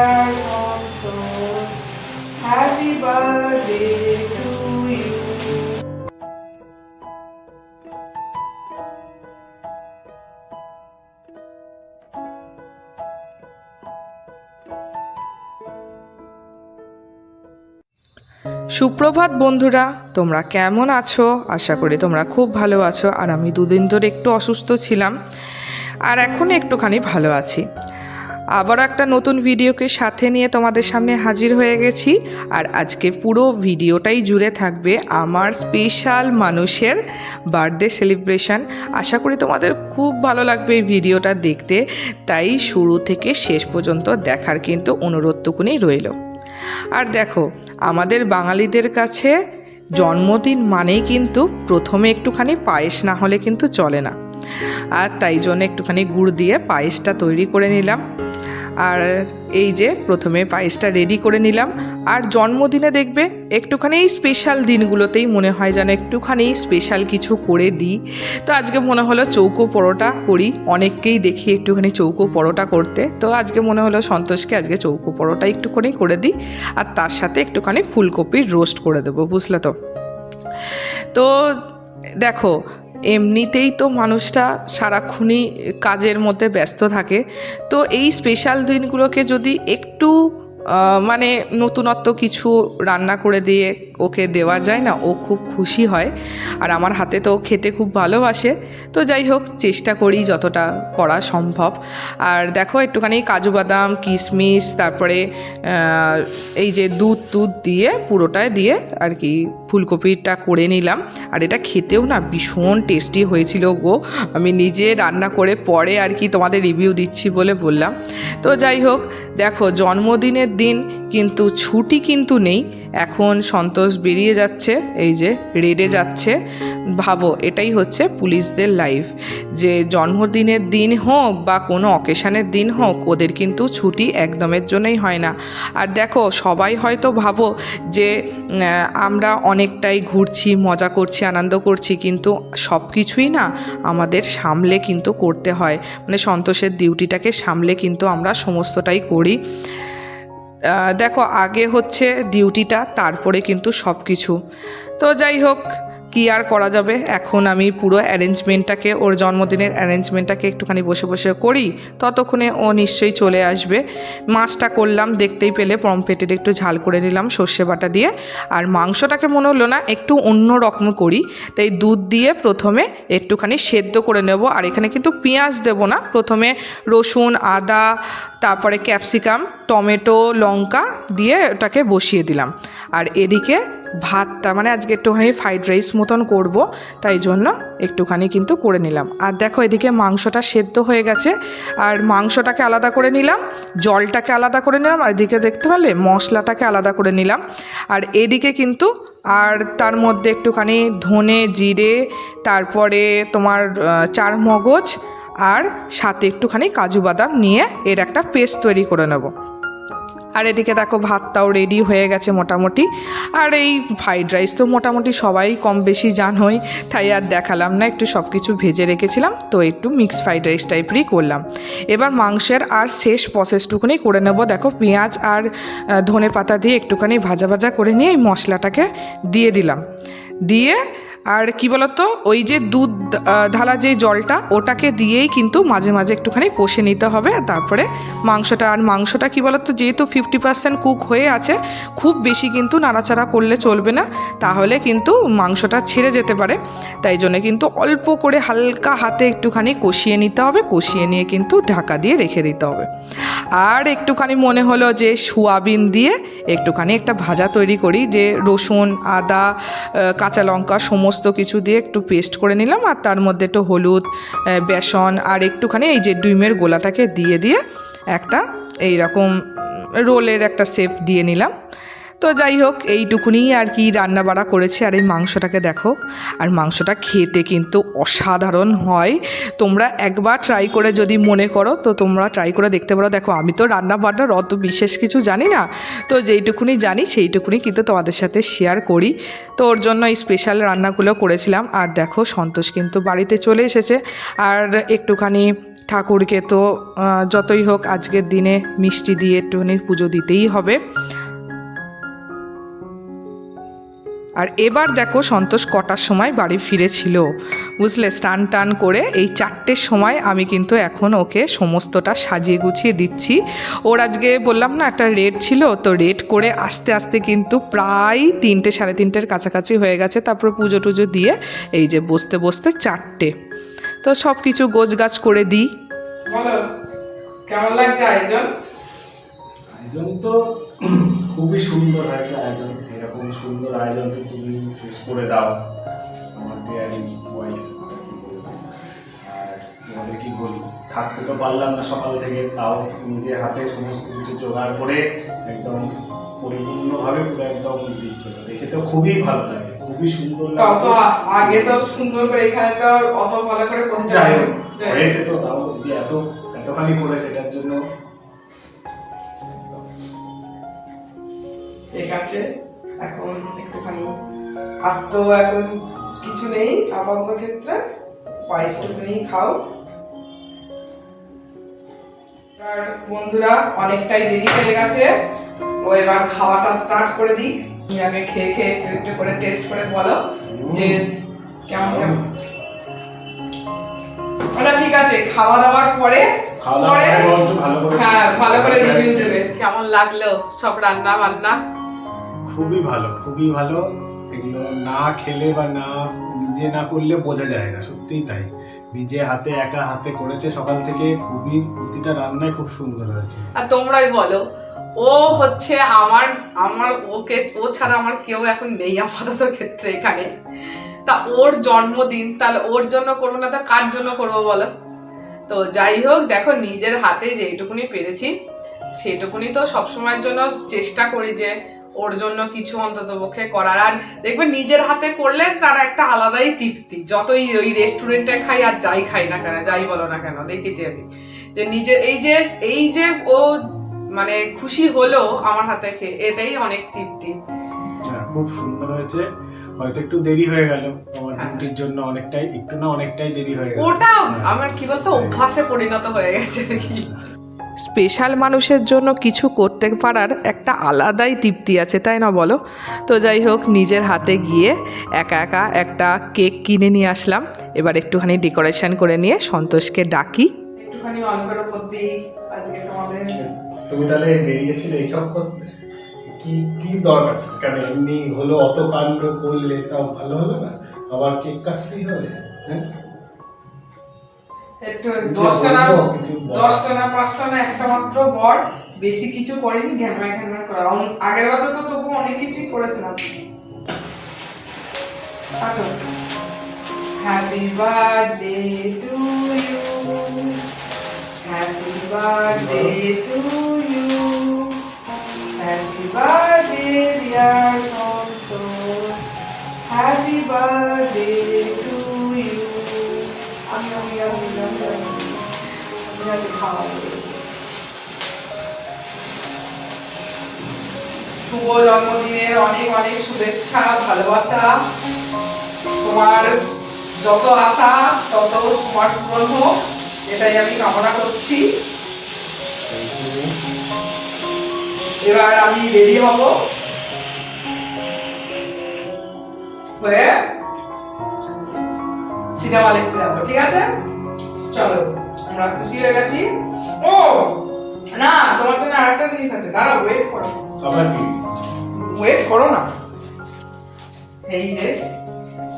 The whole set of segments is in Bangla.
Santosh. Happy birthday to you. সুপ্রভাত বন্ধুরা, তোমরা কেমন আছো আশা করি তোমরা খুব ভালো আছো, আর আমি দুদিন ধরে একটু অসুস্থ ছিলাম, আর এখন একটুখানি ভালো আছি আবার একটা নতুন ভিডিওকে সাথে নিয়ে তোমাদের সামনে হাজির হয়ে গেছি। আর আজকে পুরো ভিডিওটাই জুড়ে থাকবে আমার স্পেশাল মানুষের বার্থডে সেলিব্রেশন। আশা করি তোমাদের খুব ভালো লাগবে এই ভিডিওটা দেখতে। তাই শুরু থেকে শেষ পর্যন্ত দেখার কিন্তু অনুরোধটুকুনি রইল। আর দেখো, আমাদের বাঙালিদের কাছে জন্মদিন মানেই কিন্তু প্রথমে একটুখানি পায়েস না হলে কিন্তু চলে না। আর তাই জন্য একটুখানি গুড় দিয়ে পায়েসটা তৈরি করে নিলাম। আর এই যে প্রথমে পায়েসটা রেডি করে নিলাম। আর জন্মদিনে দেখবে একটুখানি এই স্পেশাল দিনগুলোতেই মনে হয় যেন একটুখানি স্পেশাল কিছু করে দিই। তো আজকে মনে হলো চৌকো পরোটা করি, অনেককেই দেখি একটুখানি চৌকো পরোটা করতে। তো আজকে মনে হলো সন্তোষকে আজকে চৌকো পরোটা একটুখানি করে দিই, আর তার সাথে একটুখানি ফুলকপির রোস্ট করে দেবো, বুঝলে তো? তো দেখো এমনিতেই তো মানুষটা সারাক্ষণই কাজের মধ্যে ব্যস্ত থাকে। তো এই স্পেশাল দিনগুলোকে যদি একটু মানে নতুনত্ব কিছু রান্না করে দিয়ে ওকে দেওয়া যায় না, ও খুব খুশি হয়। আর আমার হাতে তো খেতে খুব ভালোবাসে। তো যাই হোক, চেষ্টা করি যতটা করা সম্ভব। আর দেখো, একটুখানি কাজু বাদাম, কিশমিশ, তারপরে এই যে দুধ দুধ দিয়ে পুরোটায় দিয়ে আর কি ফুলকপিটা করে নিলাম। আর এটা খেতেও না ভীষণ টেস্টি হয়েছিল গো। আমি নিজে রান্না করে পরে আর কি তোমাদের রিভিউ দিচ্ছি বলে বললাম। তো যাই হোক, দেখো জন্মদিনের দিন কিন্তু ছুটি কিন্তু নেই। এখন সন্তোষ বেরিয়ে যাচ্ছে, এই যে রেডে যাচ্ছে। ভাবো, এটাই হচ্ছে পুলিশদের লাইফ যে জন্মদিনের দিন হোক বা কোনো অকেশানের দিন হোক, ওদের কিন্তু ছুটি একদমের জন্যই হয় না। আর দেখো, সবাই হয়তো ভাবো যে আমরা অনেকটাই ঘুরছি, মজা করছি, আনন্দ করছি, কিন্তু সব কিছুই না আমাদের সামলে কিন্তু করতে হয়। মানে সন্তোষের ডিউটিটাকে সামলে কিন্তু আমরা সমস্তটাই করি। দেখো আগে হচ্ছে ডিউটিটা তারপরে কিন্তু সব কিছু তো যাই হোক কি আর করা যাবে? এখন আমি পুরো অ্যারেঞ্জমেন্টটাকে, ওর জন্মদিনের অ্যারেঞ্জমেন্টটাকে একটুখানি বসে বসে করি, ততক্ষণে ও নিশ্চয়ই চলে আসবে। মাছটা করলাম, দেখতেই পেলে পমফেটের একটু ঝাল করে নিলাম সর্ষে বাটা দিয়ে। আর মাংসটাকে মনে হলো না, একটু অন্য রকম করি। তাই দুধ দিয়ে প্রথমে একটুখানি সেদ্ধ করে নেব। আর এখানে কিন্তু পেঁয়াজ দেবো না, প্রথমে রসুন, আদা, তারপরে ক্যাপসিকাম, টমেটো, লঙ্কা দিয়ে ওটাকে বসিয়ে দিলাম। আর এদিকে ভাতটা মানে আজকে একটুখানি ফ্রাইড রাইস মতন করব, তাই জন্য একটুখানি কিন্তু করে নিলাম। আর দেখো এদিকে মাংসটা সেদ্ধ হয়ে গেছে, আর মাংসটাকে আলাদা করে নিলাম, জলটাকে আলাদা করে নিলাম, আর এদিকে দেখতে পারলে মশলাটাকে আলাদা করে নিলাম। আর এদিকে কিন্তু, আর তার মধ্যে একটুখানি ধনে, জিরে, তারপরে তোমার চার মগজ আর সাথে একটুখানি কাজু বাদাম নিয়ে এর একটা পেস্ট তৈরি করে নেব। আর এদিকে দেখো ভাতটাও রেডি হয়ে গেছে মোটামুটি। আর এই ফ্রাইড রাইস তো মোটামুটি সবাই কম বেশি জানোই তাই আর দেখালাম না, একটু সব কিছু ভেজে রেখেছিলাম, তো একটু মিক্স ফ্রাইড রাইস টাইপেরই করলাম। এবার মাংসের আর শেষ প্রসেসটুকুনি করে নেব। দেখো পেঁয়াজ আর ধনে পাতা দিয়ে একটুখানি ভাজা ভাজা করে নিয়ে এই মশলাটাকে দিয়ে দিলাম। দিয়ে আর কি বলতো, ওই যে দুধ ঢালা যে জলটা, ওটাকে দিয়েই কিন্তু মাঝে মাঝে একটুখানি কষে নিতে হবে। আর তারপরে মাংসটা, আর মাংসটা কি বলতো, যেহেতু ফিফটি পার্সেন্ট কুক হয়ে আছে, খুব বেশি কিন্তু নাড়াচাড়া করলে চলবে না, তাহলে কিন্তু মাংসটা ছেড়ে যেতে পারে। তাই জন্য কিন্তু অল্প করে হালকা হাতে একটুখানি কষিয়ে নিতে হবে, কষিয়ে নিয়ে কিন্তু ঢাকা দিয়ে রেখে দিতে হবে। আর একটুখানি মনে হলো যে সোয়াবিন দিয়ে একটুখানি একটা ভাজা তৈরি করি, যে রসুন, আদা কাঁচা লঙ্কা সমস্ত কিছু দিয়ে একটু পেস্ট করে নিলাম আর তার মধ্যে একটু হলুদ বেসন আর একটুখানি এই যে ডিমের গোলাটাকে দিয়ে দিয়ে একটা এই রকম রোলের একটা শেপ দিয়ে নিলাম। তো যাই হোক এইটুকুনি আর কি রান্না বাড়া করেছি। আর এই মাংসটাকে দেখো, আর মাংসটা খেতে কিন্তু অসাধারণ হয়। তোমরা একবার ট্রাই করে যদি মনে করো, তো তোমরা ট্রাই করে দেখতে পারো। দেখো, আমি তো রান্না বান্নার অত বিশেষ কিছু জানি না। তো যেইটুকুনি জানি, সেইটুকুনি কিন্তু তোমাদের সাথে শেয়ার করি। তো ওর জন্য এই স্পেশাল রান্নাগুলো করেছিলাম। আর দেখো, সন্তোষ কিন্তু বাড়িতে চলে এসেছে। আর একটুখানি ঠাকুরকে তো যতই হোক, আজকের দিনে মিষ্টি দিয়ে একটুখানি পুজো দিতেই হবে। আর এবার দেখো সন্তোষ কটার সময় বাড়ি ফিরেছিল। বুঝলে? স্টান টান করে এই চারটের সময় আমি কিন্তু এখন ওকে সমস্তটা সাজিয়ে গুছিয়ে দিচ্ছি। ওর আজকে বললাম না একটা রেড ছিল তো রেড করে আস্তে আস্তে কিন্তু প্রায় তিনটে সাড়ে তিনটের কাছাকাছি হয়ে গেছে তারপরে পুজো টুজো দিয়ে এই যে বসতে বসতে চারটে। তো সব কিছু গোছ গাছ করে দিই। কেমন লাগছে আয়োজন? আয়োজন তো খুবই সুন্দর হয়েছে আয়োজন। এরকম সুন্দর আয়োজন তো তুমি শেষ করে দাও। আমার ডিয়ারি ওয়াইফ আর তোমাদের কি বলি? থাকতে তো পারলাম না সকাল থেকে তাও নিজে হাতে সমস্ত কিছু জোগাড় করে একদম পরিপূর্ণভাবে পুরো একদম দিচ্ছে। দেখে তো খুবই ভালো লাগে খুবই সুন্দর আগে তো সুন্দর করে এখানে তো অত ভালো করে যাই হোক। হয়েছে তো তাও যে এত এতখানি করেছে এটার জন্য ঠিক আছে? এখন একটুখানি আর তো এখন কিছু নেই আপাতত ক্ষেত্রে পায়েসটুকুনি খাও। আর বন্ধুরা অনেকটাই দেরি হয়ে গেছে। ও এবার খাওয়াটা স্টার্ট করে দিক। আগে খেয়ে খেয়ে একটু একটু করে টেস্ট করে বলো যে কেমন কেমন। ওটা ঠিক আছে খাওয়া দাওয়ার পরে পরে হ্যাঁ ভালো করে রিভিউ দেবে। কেমন লাগল সব রান্না বান্না? খুবই ভালো খুবই ভালো। এগুলো না খেলে বা না, নিজে না করলে বোঝা যায় না, সত্যিই তাই। নিজে হাতে একা হাতে করেছে সকাল থেকে, খুবই, প্রতিটা রান্নাই খুব সুন্দর হয়েছে। আর তোমরাই বলো, ও হচ্ছে আমার আমার, ওকে, ও ছাড়া আমার কেউ এখন নেই আপাতত ক্ষেত্রে এখানে। তা ওর জন্মদিন, তাহলে ওর জন্য করব না, তো কার জন্য করব বলো? তো যাই হোক, দেখো নিজের হাতে যেইটুকুনি পেরেছি সেইটুকুনি তো সবসময়ের জন্য চেষ্টা করি যে ওর জন্য কিছু অন্তত পক্ষে করার। আর দেখবে নিজের হাতে করলে তার একটা আলাদাই তৃপ্তি। যতই ওই রেস্টুরেন্টে খাই আর যাই খাই না কেন যাই বলো না কেন দেখেছি আমি। যে নিজে এই যে এই যে ও মানে খুশি হলো আমার হাতে খেয়ে এটাই অনেক তৃপ্তি। হ্যাঁ খুব সুন্দর হয়েছে। হয়তো একটু দেরি হয়ে গেল। আমার হ্যাঁ। ডিউটির জন্য অনেকটাই একটু না অনেকটাই দেরি হয়ে গেল। ওটা হ্যাঁ। আমার কি বলতো অভ্যাসে পরিণত হয়ে গেছে আর কি। স্পেশাল মানুষের জন্য কিছু করতে পারার একটা আলাদাই তৃপ্তি আছে তাই না বলো? তো যাই হোক নিজের হাতে গিয়ে একা একা একটা কেক কিনে নিয়ে আসলাম। এবার একটুখানি ডেকোরেশন করে নিয়ে সন্তোষকে ডাকি। একটুখানি দিই আজকে তোমাদের। তুমি তাহলে বেরিয়েছিলে এইসব করতে? কি কি দরকার ছিল? কেন এমনি হলো অত কাণ্ড করলে তাও ভালো হলো না? আবার কেক কাটতেই হবে হ্যাঁ? দশটা না? দশটা না পাঁচটা না একটা মাত্র বর বেশি কিছু করিনি ঘ্যামা ঘ্যামা করা। আগের বছর তো তবু অনেক কিছুই করেছিলাম। Happy birthday to you happy birthday to জন্মদিনের অনেক অনেক শুভেচ্ছা, ভালোবাসা। তোমার যত আশা, তত তোমার পূরণ হোক, এটাই আমি কামনা করছি। এবার আমি রেডি হব। হয়ে সিনেমা দেখতে যাব, ঠিক আছে? চলো, আমরা খুশি হয়ে গেছি। ও! না তোমার জন্য আরেকটা জিনিস আছে। দাঁড়াও ওয়েট করো। আবার কি? ওয়েট করো না। এই যে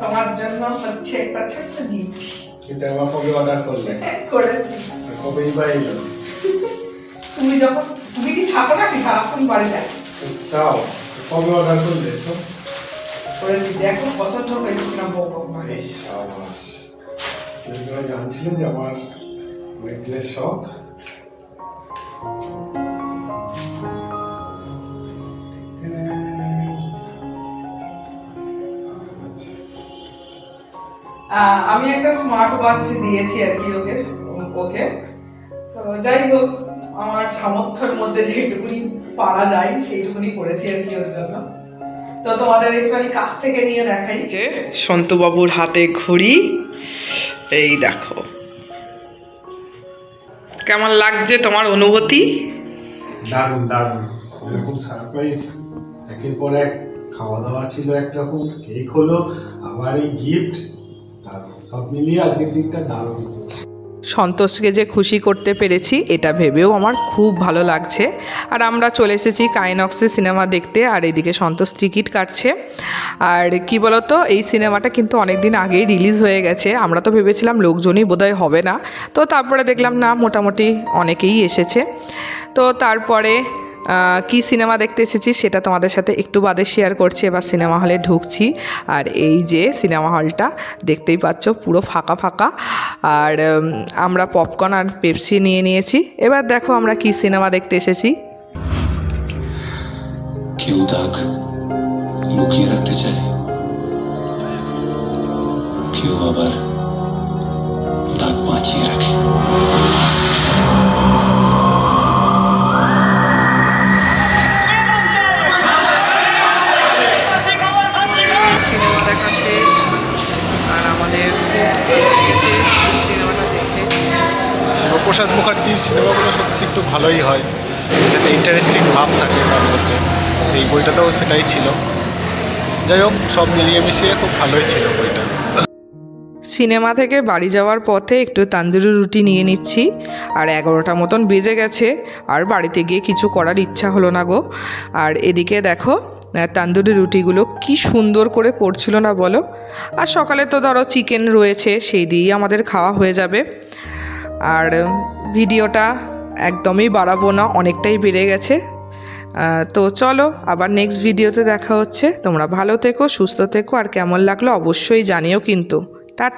তোমার জন্য হচ্ছে একটা ছোট্ট গিফট এটা আমার কবে অর্ডার করলে? করেছি। কবেই বা এলো? তুমি যখন তুমি কি থাকো না কি সারাক্ষণ বাড়িতে? তাও কবে অর্ডার করলে এসব করেছি দেখো পছন্দ হয়েছে বউ সাবাস। তুমি জানছিলে যে আমার দিনের শখ? আমি একটা স্মার্ট ওয়াচ দিয়েছি আর কি ওকে ওকে। তো যাই হোক, আমার সামর্থ্যের মধ্যে যেটুকুনি পারা যায়, সেইটুকুনি করেছি আর কি ওর জন্য। তো তোমাদের একটুখানি কাছ থেকে নিয়ে দেখাই। যে সন্তুবাবুর হাতে ঘড়ি, এই দেখো। কেমন লাগছে তোমার অনুভূতি? দারুণ দারুণ। এরকম সারপ্রাইজ একের পর এক খাওয়া দাওয়া ছিল একরকম কেক হলো, আবার এই গিফট সব মিলিয়ে আজকের দিনটা দারুণ। সন্তোষকে যে খুশি করতে পেরেছি, এটা ভেবেও আমার খুব ভালো লাগছে। আর আমরা চলে এসেছি কাইনক্সে সিনেমা দেখতে, আর এদিকে সন্তোষ টিকিট কাটছে। আর কি বলতো, এই সিনেমাটা কিন্তু অনেক দিন আগেই রিলিজ হয়ে গেছে। আমরা তো ভেবেছিলাম লোকজনই বোধহয় হবে না। তো তারপরে দেখলাম না, মোটামুটি অনেকেই এসেছে। তো তারপরে কি সিনেমা দেখতে এসেছি সেটা তোমাদের সাথে একটু বাদে শেয়ার করছি। এবার সিনেমা হলে ঢুকছি। আর এই যে সিনেমা হলটা, দেখতেই পাচ্ছ পুরো ফাঁকা ফাঁকা। আর আমরা পপকর্ন আর পেপসি নিয়ে নিয়েছি। এবার দেখো আমরা কি সিনেমা দেখতে এসেছি। কেউ লুকিয়ে রাখতে চায়। কেউ আবার দাগ বাঁচিয়ে রাখে। শিবপ্রসাদ মুখার্জির সিনেমাগুলো সত্যি একটু ভালোই হয়। সেটা ইন্টারেস্টিং ভাব থাকে তার মধ্যে। এই বইটাতেও সেটাই ছিল। যাই হোক, সব মিলিয়ে মিশিয়ে খুব ভালোই ছিল বইটা। সিনেমা থেকে বাড়ি যাওয়ার পথে একটু তান্দুরি রুটি নিয়ে নিচ্ছি। আর এগারোটা মতন বেজে গেছে। আর বাড়িতে গিয়ে কিছু করার ইচ্ছা হলো না গো। আর এদিকে দেখো তান্দুরি রুটিগুলো কি সুন্দর করে করছিল না বলো? আর সকালে তো ধরো চিকেন রয়েছে, সেই দিয়েই আমাদের খাওয়া হয়ে যাবে। আর ভিডিওটা একদমই বাড়াবো না, অনেকটাই বেড়ে গেছে। তো চলো আবার নেক্সট ভিডিওতে দেখা হচ্ছে। তোমরা ভালো থেকো, সুস্থ থেকো, আর কেমন লাগল অবশ্যই জানিও কিন্তু।